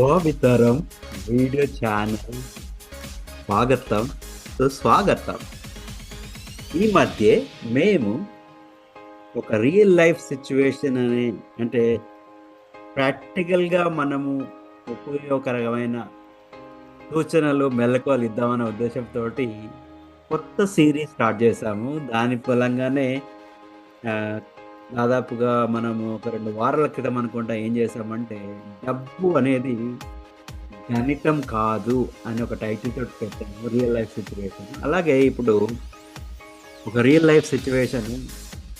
కోవితరం video channel స్వాగతం. సుస్వాగతం ఈ మధ్య మేము ఒక రియల్ లైఫ్ సిచ్యువేషన్ అనే అంటే ప్రాక్టికల్గా మనము ఉపయోగకరమైన సూచనలు మెలకువలు ఇద్దామనే ఉద్దేశంతో కొత్త సిరీస్ స్టార్ట్ చేశాము దాని ఫలంగానే దాదాపుగా మనము ఒక రెండు వారాల క్రితం అనుకుంటా ఏం చేసామంటే డబ్బు అనేది గణితం కాదు అని ఒక టైటిల్ తోటి పెట్టాము రియల్ లైఫ్ సిచ్యువేషన్ అలాగే ఇప్పుడు ఒక రియల్ లైఫ్ సిచ్యువేషన్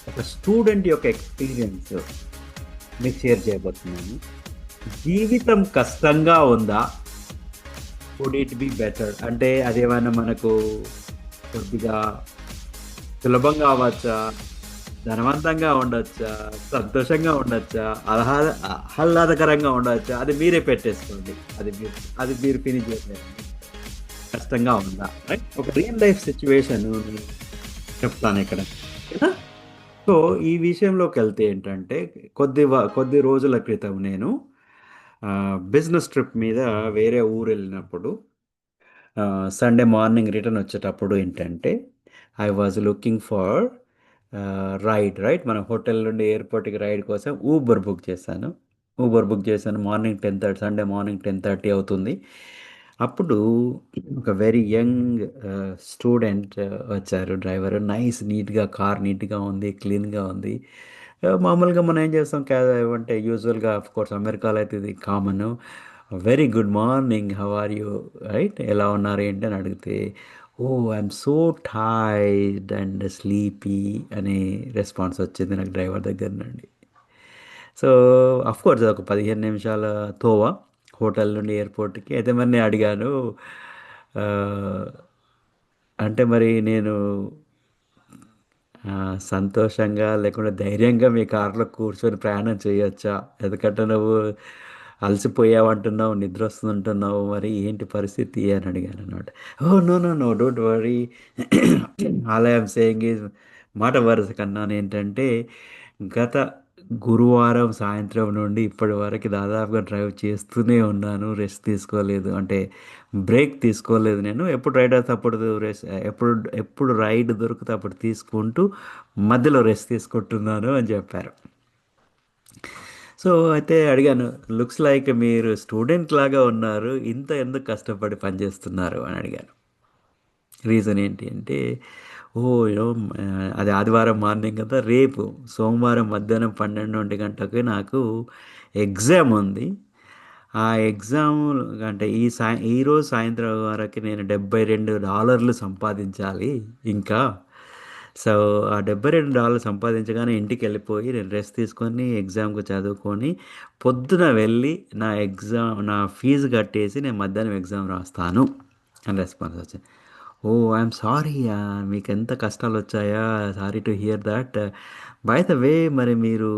ఒక స్టూడెంట్ యొక్క ఎక్స్పీరియన్స్ మీకు షేర్ చేయబోతున్నాను. జీవితం కష్టంగా ఉందా? వుడ్ ఇట్ బి బెటర్ అంటే అదేమైనా మనకు కొద్దిగా సులభంగా అవ్వచ్చా? ధనవంతంగా ఉండొచ్చా? సంతోషంగా ఉండొచ్చా? ఆహ్లాద ఆహ్లాదకరంగా ఉండొచ్చా? అది మీరే పెట్టేసుకోండి. అది మీరు అది మీరు ఫినిష్ చేసేయండి కష్టంగా ఉందా? ఒక రియల్ లైఫ్ సిచ్యువేషన్ చెప్తాను ఇక్కడ. సో ఈ విషయంలోకి వెళ్తే ఏంటంటే కొద్ది వ- కొద్ది రోజుల క్రితం నేను బిజినెస్ ట్రిప్ మీద వేరే ఊరు వెళ్ళినప్పుడు సండే మార్నింగ్ రిటర్న్ వచ్చేటప్పుడు ఏంటంటే I was looking for ride right మన హోటల్ నుండి ఎయిర్పోర్ట్కి రైడ్ కోసం ఊబర్ బుక్ చేశాను. ఊబర్ బుక్ చేశాను. Morning ten thirty Sunday morning ten thirty అవుతుంది. అప్పుడు ఒక వెరీ యంగ్ స్టూడెంట్ వచ్చారు. డ్రైవర్ నైస్ నీట్గా కార్ నీట్గా ఉంది క్లీన్గా ఉంది. మామూలుగా మనం ఏం చేస్తాం? క్యా అంటే యూజువల్గా ఆఫ్ కోర్స్ అమెరికాలో అయితే ఇది common very good morning how are you right ఎలా ఉన్నారు ఏంటి అని అడిగితే ఓ I'm so tired and sleepy అనే రెస్పాన్స్ వచ్చింది నాకు డ్రైవర్ దగ్గర నుండి. సో అఫ్ కోర్స్ ఒక పదిహేను నిమిషాల తోవ హోటల్ నుండి ఎయిర్పోర్ట్కి అయితే మరి నేను అడిగాను అంటే మరి నేను సంతోషంగా లేకుంటే ధైర్యంగా మీ కార్లో కూర్చొని ప్రయాణం చేయొచ్చా? ఎందుకంటే నువ్వు అలసిపోయావు అంటున్నావు నిద్ర వస్తుందంటున్నావు మరి ఏంటి పరిస్థితి అని అడిగాను అనమాట ఓ no no no don't worry. All I'm saying is మాట వరుస కన్నాను. ఏంటంటే గత గురువారం సాయంత్రం నుండి ఇప్పటి వరకు దాదాపుగా డ్రైవ్ చేస్తూనే ఉన్నాను. రెస్ట్ తీసుకోలేదు. అంటే బ్రేక్ తీసుకోలేదు నేను. ఎప్పుడు రైడ్ అయితే అప్పుడు రెస్ట్ ఎప్పుడు ఎప్పుడు రైడ్ దొరికితే అప్పుడు తీసుకుంటూ మధ్యలో రెస్ట్ తీసుకుంటున్నాను అని చెప్పారు. సో అయితే అడిగాను లుక్స్ లైక్ మీరు స్టూడెంట్ లాగా ఉన్నారు ఇంత ఎందుకు కష్టపడి పనిచేస్తున్నారు అని అడిగాను. రీజన్ ఏంటి అంటే ఓ అది ఆదివారం మార్నింగ్ కదా రేపు సోమవారం మధ్యాహ్నం పన్నెండు ఒంటి గంటకి నాకు ఎగ్జామ్ ఉంది. ఆ ఎగ్జామ్ అంటే ఈ సాయ ఈరోజు సాయంత్రం వరకు నేను డెబ్బై రెండు డాలర్లు సంపాదించాలి ఇంకా సో ఆ డెబ్బై రెండు డాలర్లు సంపాదించగానే ఇంటికి వెళ్ళిపోయి నేను రెస్ట్ తీసుకొని ఎగ్జామ్కి చదువుకొని పొద్దున వెళ్ళి నా ఎగ్జామ్ నా ఫీజు కట్టేసి నేను మధ్యాహ్నం ఎగ్జామ్ రాస్తాను. అని రెస్పాన్స్ వచ్చింది. ఓ ఐఎమ్ సారీ మీకు ఎంత కష్టాలు వచ్చాయా sorry to hear that. By the way మరి మీరు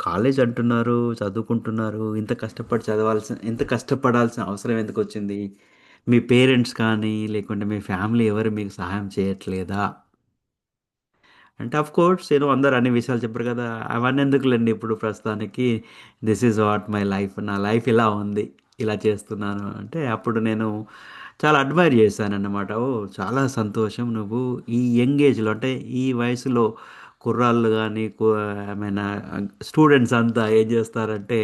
కాలేజ్ అంటున్నారు చదువుకుంటున్నారు ఇంత కష్టపడి చదవాల్సిన ఇంత కష్టపడాల్సిన అవసరం ఎందుకు వచ్చింది మీ పేరెంట్స్ కానీ లేకుంటే మీ ఫ్యామిలీ ఎవరు మీకు సహాయం చేయట్లేదా? అంటే అఫ్ కోర్స్ నేను అందరు అన్ని విషయాలు చెప్పారు కదా అవన్నీ ఎందుకులేండి ఇప్పుడు ప్రస్తుతానికి? This is what my life నా లైఫ్ ఇలా ఉంది ఇలా చేస్తున్నాను. అంటే అప్పుడు నేను చాలా అడ్మైర్ చేశానన్నమాట. ఓ చాలా సంతోషం. నువ్వు ఈ యంగ్ ఏజ్లో అంటే ఈ వయసులో కుర్రాళ్ళు కానీ ఏమైనా స్టూడెంట్స్ అంతా ఏం చేస్తారంటే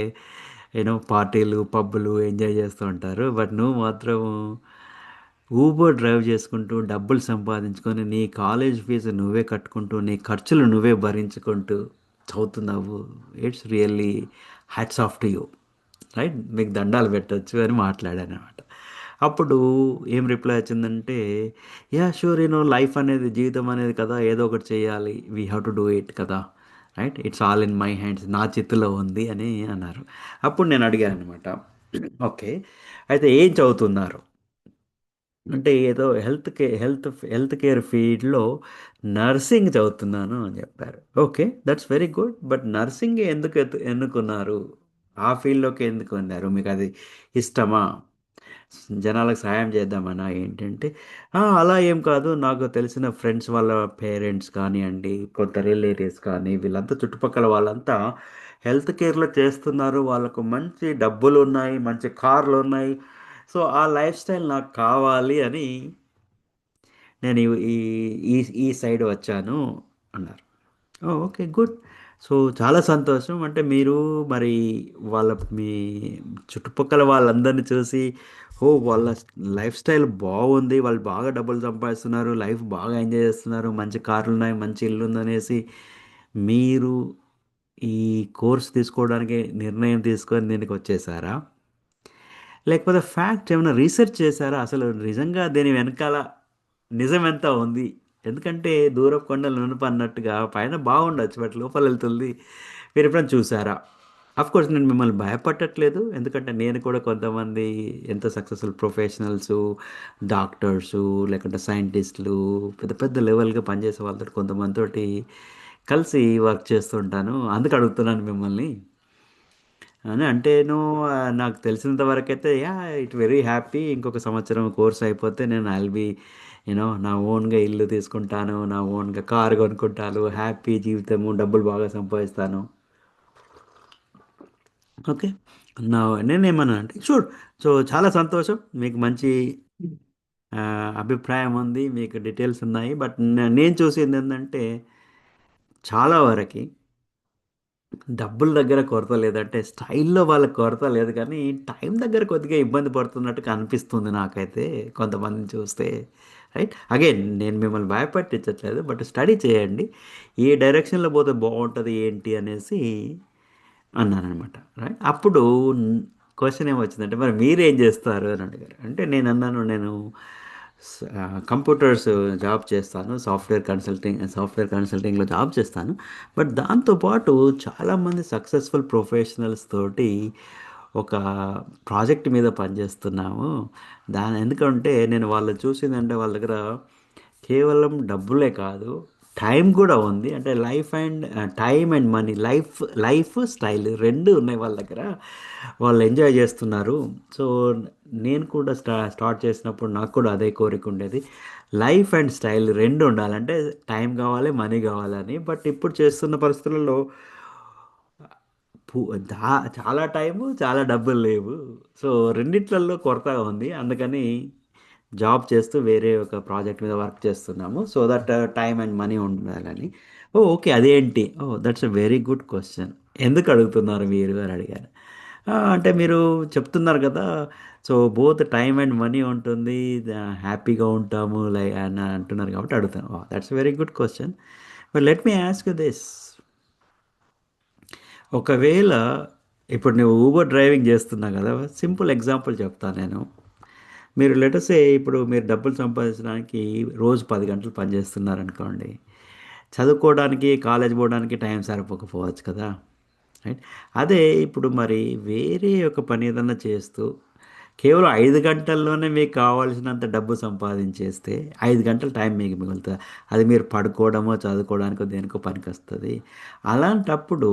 ఏమో పార్టీలు పబ్బులు ఎంజాయ్ చేస్తూ ఉంటారు. బట్ నువ్వు మాత్రం ఊబర్ డ్రైవ్ చేసుకుంటూ డబ్బులు సంపాదించుకొని నీ కాలేజ్ ఫీజు నువ్వే కట్టుకుంటూ నీ ఖర్చులు నువ్వే భరించుకుంటూ చదువుతున్నావు. It's really hats off to you right మీకు దండాలు పెట్టచ్చు అని మాట్లాడాను అనమాట అప్పుడు ఏం రిప్లై వచ్చిందంటే యా షూర్ యూనో లైఫ్ అనేది జీవితం అనేది కదా ఏదో ఒకటి చేయాలి. We have to do it కదా. Right it's all in my hands నా చేతిలో ఉంది అని అన్నారు. అప్పుడు నేను అడిగాను అనమాట ఓకే అయితే ఏం చదువుతున్నారు? అంటే ఏదో health care health health care ఫీల్డ్లో నర్సింగ్ చదువుతున్నాను అని చెప్పారు. Okay that's very good. But nursing ఎందుకు ఎత్తు- ఎన్నుకున్నారు? ఆ ఫీల్డ్లోకి ఎందుకు వెళ్ళారు? మీకు అది ఇష్టమా? జనాలకు సహాయం చేద్దామన్నా ఏంటంటే "ఆ, అలా ఏం కాదు. నాకు తెలిసిన ఫ్రెండ్స్ వాళ్ళ పేరెంట్స్ కానివ్వండి కొంత రిలేటివ్స్ కానీ వీళ్ళంతా చుట్టుపక్కల వాళ్ళంతా హెల్త్ కేర్లో చేస్తున్నారు. వాళ్ళకు మంచి డబ్బులు ఉన్నాయి మంచి కార్లు ఉన్నాయి సో ఆ లైఫ్ స్టైల్ నాకు కావాలి అని నేను ఈ ఈ ఈ సైడ్ వచ్చాను అన్నారు. Okay good. సో చాలా సంతోషం. అంటే మీరు మరి వాళ్ళ మీ చుట్టుపక్కల వాళ్ళందరినీ చూసి ఓ వాళ్ళ లైఫ్ స్టైల్ బాగుంది. వాళ్ళు బాగా డబ్బులు సంపాదిస్తున్నారు. లైఫ్ బాగా ఎంజాయ్ చేస్తున్నారు. మంచి కార్లు ఉన్నాయి మంచి ఇల్లు ఉందనేసి మీరు ఈ కోర్స్ తీసుకోవడానికి నిర్ణయం తీసుకొని దీనికి వచ్చేసారా? లేకపోతే ఫ్యాక్ట్ ఏమైనా రీసెర్చ్ చేశారా? అసలు నిజంగా దీని వెనకాల నిజం ఎంత ఉంది? ఎందుకంటే దూరపు కొండలు నునుపు అన్నట్టుగా పైన బాగుండొచ్చు బట్ లోపల వెళ్తుంది. మీరు ఎప్పుడైనా చూసారా? అఫ్ కోర్స్ నేను మిమ్మల్ని భయపడట్లేదు ఎందుకంటే నేను కూడా కొంతమంది ఎంత సక్సెస్ఫుల్ ప్రొఫెషనల్స్ డాక్టర్స్ లేకుంటే సైంటిస్టులు పెద్ద పెద్ద లెవెల్గా పనిచేసే వాళ్ళతో కొంతమందితోటి కలిసి వర్క్ చేస్తుంటాను అందుకు అడుగుతున్నాను మిమ్మల్ని. అని నువ్వు ఆ, నాకు తెలిసినంత వరకు అయితే యా ఇట్ వెరీ హ్యాపీ. ఇంకొక సంవత్సరం కోర్స్ అయిపోతే నేను ఐల్ బి యూనో నా ఓన్గా ఇల్లు తీసుకుంటాను నా ఓన్గా కారు కొనుక్కుంటాను హ్యాపీ జీవితము డబ్బులు బాగా సంపాదిస్తాను. ఓకే? నా నేనేమన్నా అంటే షూర్. సో చాలా సంతోషం. మీకు మంచి ఆ, అభిప్రాయం ఉంది మీకు డీటెయిల్స్ ఉన్నాయి. బట్ నేను చూసింది ఏంటంటే చాలా వరకు డబ్బుల దగ్గర కొరత లేదంటే స్టైల్లో వాళ్ళకి కొరత లేదు కానీ టైం దగ్గర కొద్దిగా ఇబ్బంది పడుతున్నట్టు కనిపిస్తుంది నాకైతే కొంతమందిని చూస్తే రైట్? అగైన్ నేను మిమ్మల్ని భయపెట్టించట్లేదు బట్ స్టడీ చేయండి. ఏ డైరెక్షన్లో పోతే బాగుంటుంది ఏంటి అనేసి అన్నానమాట రైట్? అప్పుడు క్వశ్చన్ ఏమొచ్చిందంటే మరి మీరేం చేస్తారు అని అడిగారు. అంటే నేను అన్నాను నేను కంప్యూటర్స్ జాబ్ చేస్తాను సాఫ్ట్వేర్ కన్సల్టింగ్ సాఫ్ట్వేర్ కన్సల్టింగ్లో జాబ్ చేస్తాను. బట్ దాంతోపాటు చాలామంది సక్సెస్ఫుల్ ప్రొఫెషనల్స్ తోటి ఒక ప్రాజెక్ట్ మీద పనిచేస్తున్నాము. దాని ఎందుకంటే నేను వాళ్ళు చూసిందంటే వాళ్ళ దగ్గర కేవలం డబ్బులే కాదు టైం కూడా ఉంది. అంటే life and time and money life lifestyle రెండు ఉన్నాయి వాళ్ళ దగ్గర. వాళ్ళు ఎంజాయ్ చేస్తున్నారు. సో నేను కూడా స్టా స్టార్ట్ చేసినప్పుడు నాకు కూడా అదే కోరిక ఉండేది. లైఫ్ అండ్ స్టైల్ రెండు ఉండాలంటే టైం కావాలి మనీ కావాలని. బట్ ఇప్పుడు చేస్తున్న పరిస్థితులలో చాలా టైము చాలా డబ్బులు లేవు. సో రెండిట్లలో కొరతగా ఉంది. అందుకని జాబ్ చేస్తూ వేరే ఒక ప్రాజెక్ట్ మీద వర్క్ చేస్తున్నాము. So that uh, time and money ఉండాలని. ఓ ఓకే అదేంటి? Oh that's a very good question. ఎందుకు అడుగుతున్నారు మీరు అని అడిగారు అంటే మీరు చెప్తున్నారు కదా so both time and money ఉంటుంది హ్యాపీగా ఉంటాము లై అని అంటున్నారు కాబట్టి అడుగుతాను. That's very good question. But let me ask this. ఒకవేళ ఇప్పుడు నువ్వు ఊబర్ డ్రైవింగ్ చేస్తున్నా కదా సింపుల్ ఎగ్జాంపుల్ చెప్తాను నేను. మీరు లెటసే ఇప్పుడు మీరు డబ్బులు సంపాదించడానికి రోజు పది గంటలు పనిచేస్తున్నారు అనుకోండి చదువుకోవడానికి కాలేజ్ పోవడానికి టైం సరిపోకపోవచ్చు కదా రైట్ అదే ఇప్పుడు మరి వేరే ఒక పని ఏదన్నా చేస్తూ కేవలం ఐదు గంటల్లోనే మీకు కావాల్సినంత డబ్బు సంపాదించేస్తే ఐదు గంటల టైం మీకు మిగులుతుంది? అది మీరు పడుకోవడమో చదువుకోవడానికో దేనికో పనికి వస్తుంది. అలాంటప్పుడు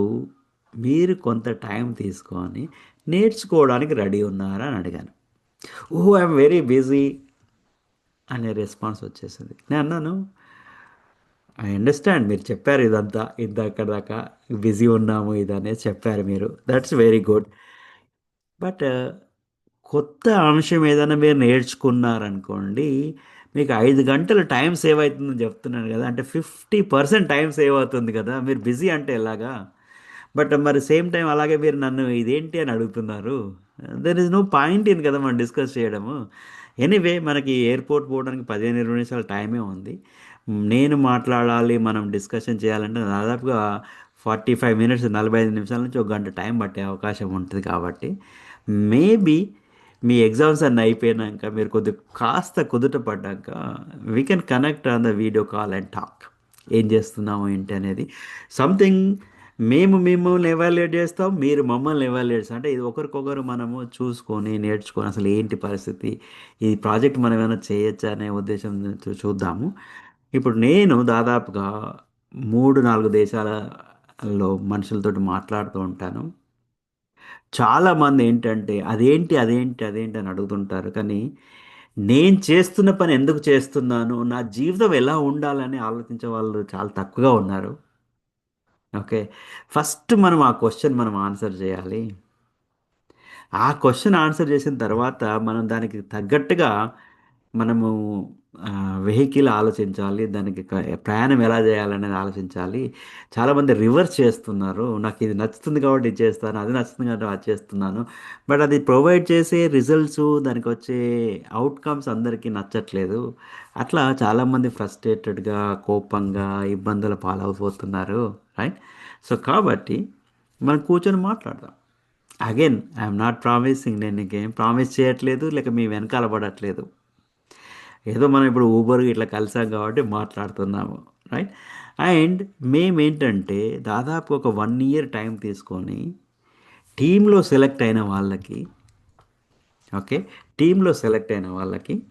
మీరు కొంత టైం తీసుకొని నేర్చుకోవడానికి రెడీ ఉన్నారా అని అడిగాను. ఓ ఐఎమ్ వెరీ బిజీ అనే రెస్పాన్స్ వచ్చేసింది. నేను అన్నాను ఐ అండర్స్టాండ్ మీరు చెప్పారు ఇదంతా ఇందాక దాకా బిజీ ఉన్నాము ఇది చెప్పారు మీరు. దట్స్ వెరీ గుడ్ బట్ కొత్త అంశం ఏదైనా మీరు నేర్చుకున్నారనుకోండి మీకు ఐదు గంటలు టైం సేవ్ అవుతుందని చెప్తున్నాను కదా అంటే ఫిఫ్టీ పర్సెంట్ టైం సేవ్ అవుతుంది కదా మీరు బిజీ అంటే ఎలాగా? బట్ మరి సేమ్ టైం అలాగే మీరు నన్ను ఇదేంటి అని అడుగుతున్నారు? There is no point in కదా మనం డిస్కస్ చేయడము. ఎనీవే మనకి ఎయిర్పోర్ట్ పోవడానికి పదిహేను ఇరవై నిమిషాల టైమే ఉంది. నేను మాట్లాడాలి మనం డిస్కషన్ చేయాలంటే దాదాపుగా ఫార్టీ ఫైవ్ మినిట్స్ నలభై ఐదు నిమిషాల నుంచి ఒక గంట టైం పట్టే అవకాశం ఉంటుంది కాబట్టి మేబీ మీ ఎగ్జామ్స్ అన్నీ అయిపోయినాక మీరు కొద్దిగా కాస్త కుదుట పడ్డాక we can connect on the video call and talk ఏం చేస్తున్నాము ఏంటి అనేది. సంథింగ్ మేము మిమ్మల్ని ఎవాల్యుయేట్ చేస్తాం మీరు మమ్మల్ని ఎవాల్యుయేట్ చేస్తాం అంటే ఇది ఒకరికొకరు మనము చూసుకొని నేర్చుకొని అసలు ఏంటి పరిస్థితి ఈ ప్రాజెక్ట్ మనం ఏమైనా చేయొచ్చా అనే ఉద్దేశం చూద్దాము. ఇప్పుడు నేను దాదాపుగా మూడు నాలుగు దేశాలలో మనుషులతో మాట్లాడుతూ ఉంటాను. చాలామంది ఏంటంటే అదేంటి అదేంటి అదేంటి అని అడుగుతుంటారు. కానీ నేను చేస్తున్న పని ఎందుకు చేస్తున్నాను? నా జీవితం ఎలా ఉండాలని ఆలోచించే వాళ్ళు చాలా తక్కువగా ఉన్నారు. ఓకే ఫస్ట్ మనం ఆ క్వశ్చన్ మనం ఆన్సర్ చేయాలి. ఆ క్వశ్చన్ ఆన్సర్ చేసిన తర్వాత మనం దానికి తగ్గట్టుగా మనము వెహికల్ ఆలోచించాలి దానికి ప్రయాణం ఎలా చేయాలనేది ఆలోచించాలి. చాలామంది రివర్స్ చేస్తున్నారు. నాకు ఇది నచ్చుతుంది కాబట్టి ఇది చేస్తాను అది నచ్చుతుంది కాబట్టి అది చేస్తున్నాను. బట్ అది ప్రొవైడ్ చేసే రిజల్ట్స్ దానికి వచ్చే అవుట్కమ్స్ అందరికీ నచ్చట్లేదు. అట్లా చాలామంది ఫ్రస్ట్రేటెడ్గా కోపంగా ఇబ్బందుల పాలవుతున్నారు. రైట్? సో కాబట్టి మనం కూర్చొని మాట్లాడదాం. అగైన్ ఐఎమ్ నాట్ ప్రామిసింగ్ నేను నీకేం ప్రామిస్ చేయట్లేదు లేక మీ వెనకాల పడట్లేదు. ఏదో మనం ఇప్పుడు ఊబర్ ఇట్లా కలిసాం కాబట్టి మాట్లాడుతున్నాము రైట్ అండ్ మేమేంటంటే దాదాపు ఒక వన్ ఇయర్ టైం తీసుకొని టీంలో సెలెక్ట్ అయిన వాళ్ళకి ఓకే టీంలో సెలెక్ట్ అయిన వాళ్ళకి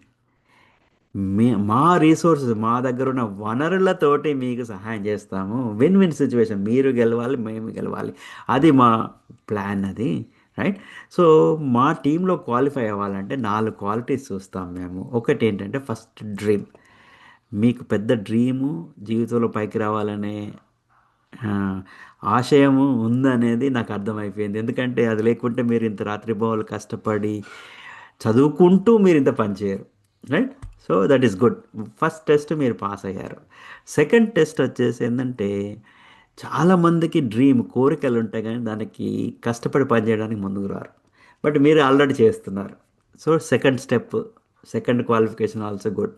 మే మా రీసోర్సెస్ మా దగ్గర ఉన్న వనరులతోటి మీకు సహాయం చేస్తాము. విన్ విన్ సిచ్యువేషన్ మీరు గెలవాలి మేము గెలవాలి. అది మా ప్లాన్ అది. రైట్? సో మా టీంలో క్వాలిఫై అవ్వాలంటే నాలుగు క్వాలిటీస్ చూస్తాం మేము. ఒకటి ఏంటంటే ఫస్ట్ డ్రీమ్. మీకు పెద్ద డ్రీము జీవితంలో పైకి రావాలనే ఆశయము ఉందనేది నాకు అర్థమైపోయింది. ఎందుకంటే అది లేకుంటే మీరు ఇంత రాత్రిభావాలు కష్టపడి చదువుకుంటూ మీరు ఇంత పనిచేయరు right? So that is good. First test మీరు పాస్ అయ్యారు. సెకండ్ టెస్ట్ వచ్చేసి ఏంటంటే చాలామందికి డ్రీమ్ కోరికలు ఉంటాయి కానీ దానికి కష్టపడి పని చేయడానికి ముందుకు రారు. బట్ మీరు ఆల్రెడీ చేస్తున్నారు. So second step second qualification also good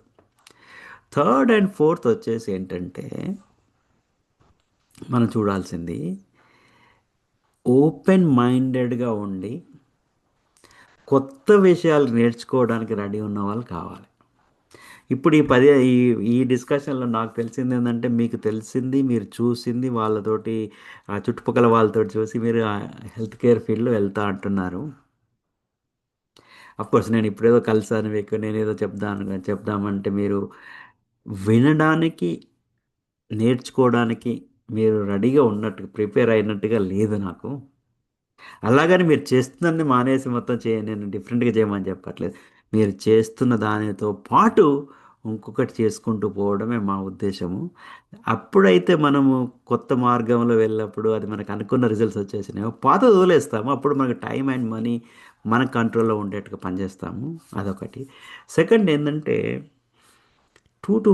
third and fourth వచ్చేసి ఏంటంటే మనం చూడాల్సింది ఓపెన్ మైండెడ్గా ఉండి కొత్త విషయాలు నేర్చుకోవడానికి రెడీ ఉన్న వాళ్ళు కావాలి. ఇప్పుడు ఈ పది ఈ ఈ డిస్కషన్లో నాకు తెలిసింది ఏంటంటే మీకు తెలిసింది మీరు చూసింది వాళ్ళతోటి ఆ చుట్టుపక్కల వాళ్ళతో చూసి మీరు హెల్త్ కేర్ ఫీల్డ్లో వెళ్తా అంటున్నారు. అఫ్కోర్స్ నేను ఇప్పుడేదో కలిసాను మీకు నేను ఏదో చెప్దాను చెప్దామంటే మీరు వినడానికి నేర్చుకోవడానికి మీరు రెడీగా ఉన్నట్టు ప్రిపేర్ అయినట్టుగా లేదు నాకు. అలాగని మీరు చేస్తుందని మానేసి మొత్తం చేయ నేను డిఫరెంట్గా చేయమని చెప్పట్లేదు. మీరు చేస్తున్న దానితో పాటు ఇంకొకటి చేసుకుంటూ పోవడమే మా ఉద్దేశము. అప్పుడైతే మనము కొత్త మార్గంలో వెళ్ళినప్పుడు అది మనకు అనుకున్న రిజల్ట్స్ వచ్చేసినాయో పాత వదిలేస్తాము. అప్పుడు మనకు టైం అండ్ మనీ మన కంట్రోల్లో ఉండేట్టుగా పనిచేస్తాము. అదొకటి. సెకండ్ ఏంటంటే two to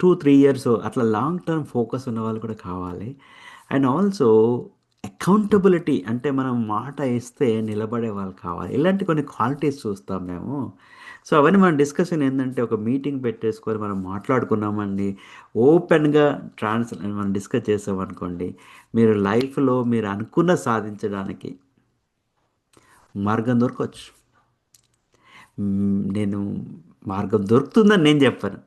two three years అట్లా లాంగ్ టర్మ్ ఫోకస్ ఉన్న వాళ్ళు కూడా కావాలి. అండ్ ఆల్సో అకౌంటబిలిటీ అంటే మనం మాట ఇస్తే నిలబడే వాళ్ళు కావాలి. ఇలాంటి కొన్ని క్వాలిటీస్ చూస్తాం మేము. సో అవన్నీ మన డిస్కషన్ ఏంటంటే ఒక మీటింగ్ పెట్టేసుకొని మనం మాట్లాడుకున్నామండి. ఓపెన్గా ట్రాన్స్ మనం డిస్కస్ చేసామనుకోండి మీరు లైఫ్లో మీరు అనుకున్న సాధించడానికి మార్గం దొరకవచ్చు. నేను మార్గం దొరుకుతుందని నేను చెప్పాను.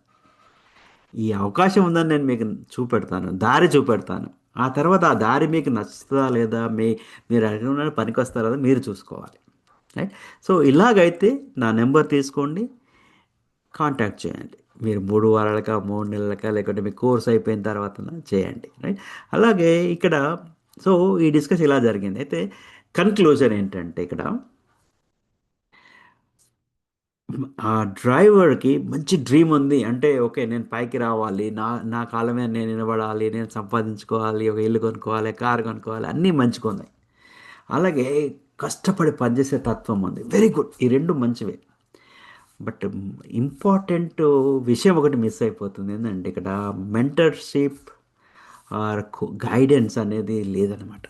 ఈ అవకాశం ఉందని నేను మీకు చూపెడతాను. దారి చూపెడతాను. ఆ తర్వాత ఆ దారి మీకు నచ్చుతుందా లేదా? మీ మీరు అడిగిన పనికి వస్తారా లేదా మీరు చూసుకోవాలి. రైట్? సో ఇలాగైతే నా నెంబర్ తీసుకోండి. కాంటాక్ట్ చేయండి. మీరు మూడు వారాలక మూడు నెలలక లేకుంటే మీ కోర్స్ అయిపోయిన తర్వాత చేయండి. రైట్? అలాగే ఇక్కడ సో ఈ డిస్కస్ ఇలా జరిగింది. అయితే కన్క్లూజన్ ఏంటంటే ఇక్కడ ఆ డ్రైవర్కి మంచి డ్రీమ్ ఉంది. అంటే ఓకే నేను పైకి రావాలి. నా నా కాళ్ళ మీద నేను నిలబడాలి. నేను సంపాదించుకోవాలి. ఒక ఇల్లు కొనుక్కోవాలి కారు కొనుక్కోవాలి. అన్నీ మంచిగా ఉన్నాయి. అలాగే కష్టపడి పనిచేసే తత్వం ఉంది. వెరీ గుడ్ ఈ రెండు మంచివే. బట్ ఇంపార్టెంట్ విషయం ఒకటి మిస్ అయిపోతుంది. ఏంటంటే ఇక్కడ మెంటర్షిప్ ఆర్ గైడెన్స్ అనేది లేదనమాట.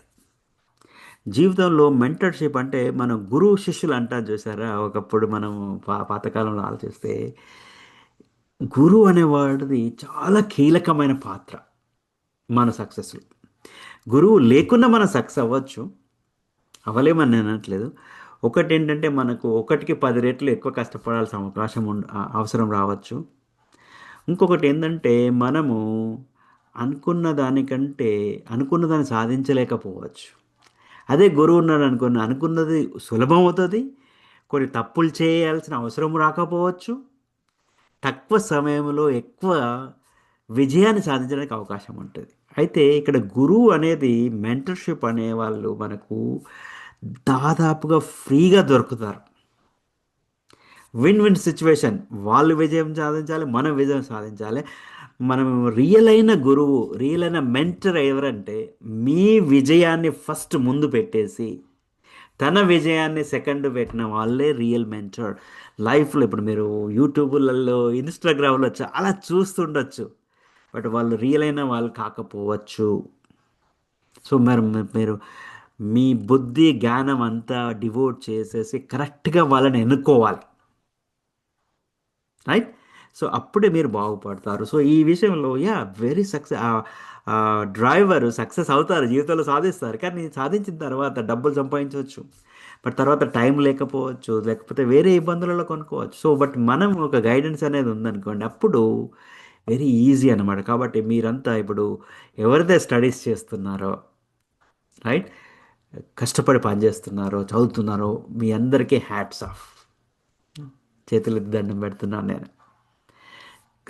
జీవితంలో మెంటర్షిప్ అంటే మనం గురువు శిష్యులు అంటారు చూసారా? ఒకప్పుడు మనం పా పాతకాలంలో ఆలోచిస్తే గురువు అనేవాడిది చాలా కీలకమైన పాత్ర మన సక్సెస్లో. గురువు లేకుండా మనం సక్సెస్ అవ్వచ్చు. అవ్వలేమని నేను అనట్లేదు. ఒకటి ఏంటంటే మనకు ఒకటికి పది రెట్లు ఎక్కువ కష్టపడాల్సిన అవకాశం ఉండ అవసరం రావచ్చు. ఇంకొకటి ఏంటంటే మనము అనుకున్న దానికంటే అనుకున్న దాన్ని సాధించలేకపోవచ్చు. అదే గురువు ఉన్నాడు అనుకున్న అనుకున్నది సులభం అవుతుంది. కొన్ని తప్పులు చేయాల్సిన అవసరం రాకపోవచ్చు. తక్కువ సమయంలో ఎక్కువ విజయాన్ని సాధించడానికి అవకాశం ఉంటుంది. అయితే ఇక్కడ గురువు అనేది మెంటర్షిప్ అనే వాళ్ళు మనకు దాదాపుగా ఫ్రీగా దొరుకుతారు. విన్ విన్ సిచ్యువేషన్ వాళ్ళు విజయం సాధించాలి మనం విజయం సాధించాలి. మనం రియల్ అయిన గురువు రియల్ అయిన మెంటర్ ఎవరంటే మీ విజయాన్ని ఫస్ట్ ముందు పెట్టేసి తన విజయాన్ని సెకండ్ పెట్టిన వాళ్ళే రియల్ మెంటర్ లైఫ్లో ఇప్పుడు మీరు యూట్యూబ్లలో ఇన్స్టాగ్రామ్లో చాలా చూస్తుండొచ్చు. బట్ వాళ్ళు రియల్ అయిన వాళ్ళు కాకపోవచ్చు. సో మరి మీరు మీ బుద్ధి జ్ఞానం అంతా డివోట్ చేసేసి కరెక్ట్గా వాళ్ళని ఎన్నుకోవాలి. రైట్ సో అప్పుడే మీరు బాగుపడతారు. సో ఈ విషయంలో yeah very success driver success అవుతారు జీవితంలో సాధిస్తారు. కానీ సాధించిన తర్వాత డబ్బులు సంపాదించవచ్చు. బట్ తర్వాత టైం లేకపోవచ్చు లేకపోతే వేరే ఇబ్బందులలో కొనుక్కోవచ్చు. సో బట్ మనం ఒక గైడెన్స్ అనేది ఉందనుకోండి అప్పుడు వెరీ ఈజీ అనమాట కాబట్టి మీరంతా ఇప్పుడు ఎవరిదే స్టడీస్ చేస్తున్నారో రైట్ కష్టపడి పనిచేస్తున్నారో చదువుతున్నారో మీ అందరికీ హ్యాట్స్ ఆఫ్ చేతులకి దండం పెడుతున్నాను నేను.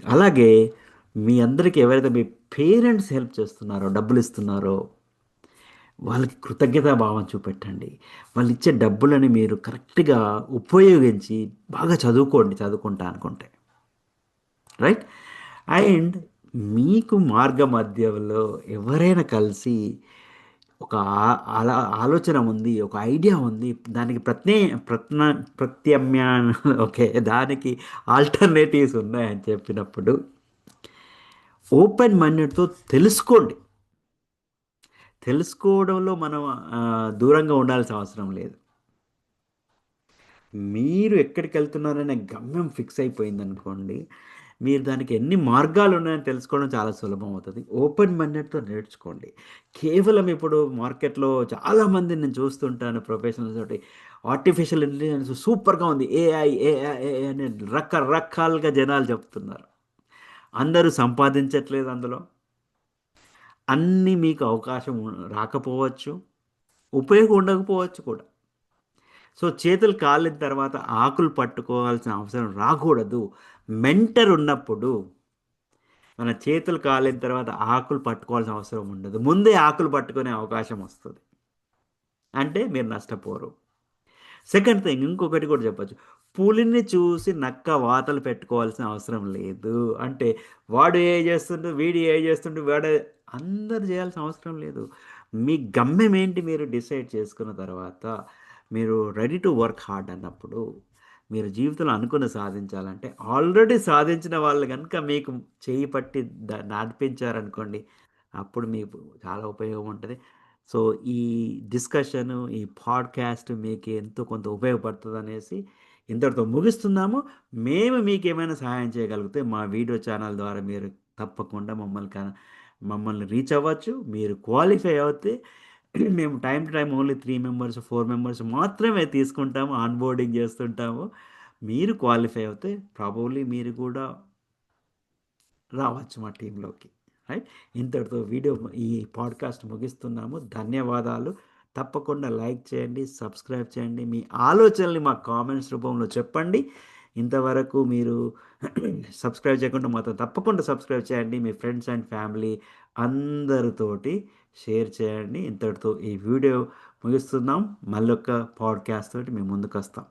అలాగే మీ అందరికీ ఎవరైతే మీ పేరెంట్స్ హెల్ప్ చేస్తున్నారో డబ్బులు ఇస్తున్నారో వాళ్ళకి కృతజ్ఞతా భావం చూపెట్టండి. వాళ్ళు ఇచ్చే డబ్బులని మీరు కరెక్ట్గా ఉపయోగించి బాగా చదువుకోండి చదువుకుంటా అనుకుంటే. రైట్? అండ్ మీకు మార్గ మధ్యలో ఎవరైనా కలిసి ఒక ఆలా ఆలోచన ఉంది ఒక ఐడియా ఉంది దానికి ప్రత్యే ప్రత్న ప్రత్యమ్యా ఓకే దానికి ఆల్టర్నేటివ్స్ ఉన్నాయని చెప్పినప్పుడు ఓపెన్ మైండెడ్తో తెలుసుకోండి. తెలుసుకోవడంలో మనం దూరంగా ఉండాల్సిన అవసరం లేదు. మీరు ఎక్కడికి వెళ్తున్నారనే గమ్యం ఫిక్స్ అయిపోయింది అనుకోండి మీరు దానికి ఎన్ని మార్గాలు ఉన్నాయని తెలుసుకోవడం చాలా సులభం అవుతుంది. ఓపెన్ మైండెడ్తో నేర్చుకోండి. కేవలం ఇప్పుడు మార్కెట్లో చాలామంది నేను చూస్తుంటాను ప్రొఫెషనల్స్ తోటి. ఆర్టిఫిషియల్ ఇంటెలిజెన్స్ సూపర్గా ఉంది. ఏఐ ఏఐ అని రకరకాలుగా జనాలు చెప్తున్నారు. అందరూ సంపాదించట్లేదు అందులో. అన్నీ మీకు అవకాశం రాకపోవచ్చు ఉపయోగం ఉండకపోవచ్చు కూడా. సో చేతులు కాలిన తర్వాత ఆకులు పట్టుకోవాల్సిన అవసరం రాకూడదు. మెంటర్ ఉన్నప్పుడు మన చేతులు కాలిన తర్వాత ఆకులు పట్టుకోవాల్సిన అవసరం ఉండదు. ముందే ఆకులు పట్టుకునే అవకాశం వస్తుంది. అంటే మీరు నష్టపోరు. సెకండ్ థింగ్ ఇంకొకటి కూడా చెప్పచ్చు. పులిని చూసి నక్క వాతలు పెట్టుకోవాల్సిన అవసరం లేదు. అంటే వాడు ఏ చేస్తుండు వీడు ఏ చేస్తుండు వాడు అందరు చేయాల్సిన అవసరం లేదు. మీ గమ్యం ఏంటి మీరు డిసైడ్ చేసుకున్న తర్వాత మీరు రెడీ టు వర్క్ హార్డ్ అన్నప్పుడు మీరు జీవితంలో అనుకుని సాధించాలంటే ఆల్రెడీ సాధించిన వాళ్ళు కనుక మీకు చేయి పట్టి నడిపించారనుకోండి అప్పుడు మీకు చాలా ఉపయోగం ఉంటుంది. సో ఈ డిస్కషను ఈ పాడ్కాస్ట్ మీకు ఎంతో కొంత ఉపయోగపడుతుంది అనేసి ఇంతటితో ముగిస్తున్నాము. మేము మీకు ఏమైనా సహాయం చేయగలిగితే మా వీడియో ఛానల్ ద్వారా మీరు తప్పకుండా మమ్మల్ని మమ్మల్ని రీచ్ అవ్వచ్చు. మీరు క్వాలిఫై అవుతే మేము time to time only three members four members మాత్రమే తీసుకుంటాము ఆన్బోర్డింగ్ చేస్తుంటాము. మీరు క్వాలిఫై అవుతే ప్రాబబ్లీ మీరు కూడా రావచ్చు మా టీంలోకి రైట్ ఇంతటితో వీడియో ఈ పాడ్కాస్ట్ ముగిస్తున్నాము. ధన్యవాదాలు. తప్పకుండా లైక్ చేయండి సబ్స్క్రైబ్ చేయండి. మీ ఆలోచనల్ని మా కామెంట్స్ రూపంలో చెప్పండి. ఇంతవరకు మీరు సబ్స్క్రైబ్ చేయకుండా మాత్రం తప్పకుండా సబ్స్క్రైబ్ చేయండి. మీ ఫ్రెండ్స్ అండ్ ఫ్యామిలీ అందరితోటి షేర్ చేయండి. ఇంతటితో ఈ వీడియో ముగిస్తున్నాం. మళ్ళొక్క పాడ్కాస్ట్ తోటి మేము ముందుకు వస్తాం